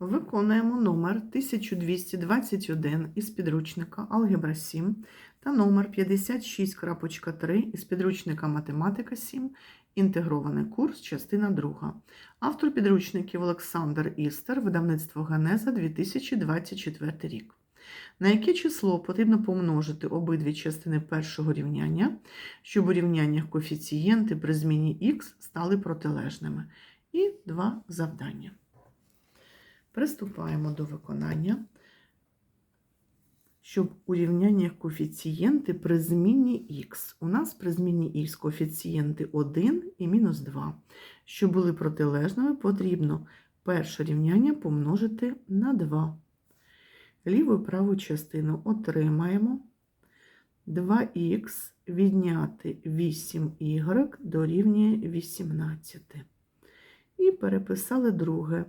Виконуємо номер 1221 із підручника Алгебра 7 та номер 56.3 із підручника Математика 7. Інтегрований курс, частина 2. Автор підручників Олександр Істер, видавництво Генеза 2024 рік. На яке число потрібно помножити обидві частини першого рівняння, щоб у рівняннях коефіцієнти при зміні х стали протилежними? І два завдання. Приступаємо до виконання, щоб у рівняннях коефіцієнти при зміні х. У нас при зміні х коефіцієнти 1 і мінус 2. Щоб були протилежними, потрібно перше рівняння помножити на 2. Ліву і праву частину отримаємо 2х відняти 8y дорівнює 18. І переписали друге.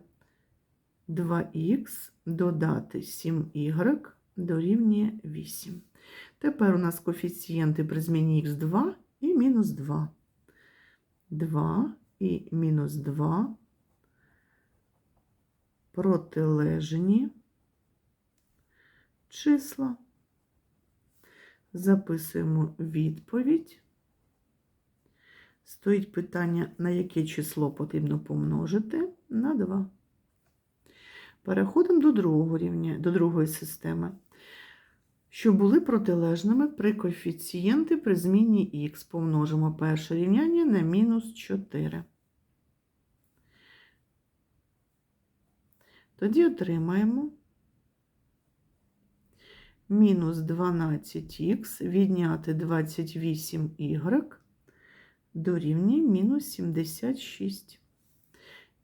2х додати 7y дорівнює 8. Тепер у нас коефіцієнти при зміні х2 і мінус 2. 2 і мінус 2 протилежні числа. Записуємо відповідь. Стоїть питання, на яке число потрібно помножити на 2. Переходимо до другого рівня, до другої системи, що були протилежними при коефіцієнти при зміні х. Помножимо перше рівняння на мінус 4. Тоді отримаємо мінус 12х відняти 28y дорівнює мінус 76.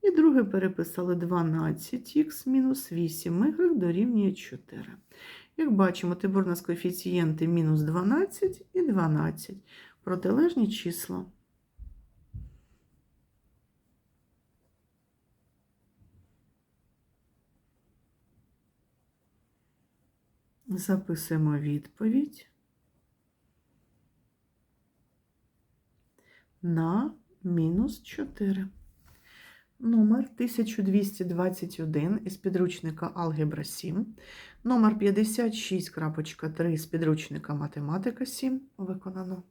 І друге переписали 12х мінус 8y дорівнює 4. Як бачимо, тепер у нас коефіцієнти мінус 12 і 12. Протилежні числа. Записуємо відповідь на мінус 4. Номер 1221 із підручника Алгебра 7, номер 56.3 з підручника Математика 7 виконано.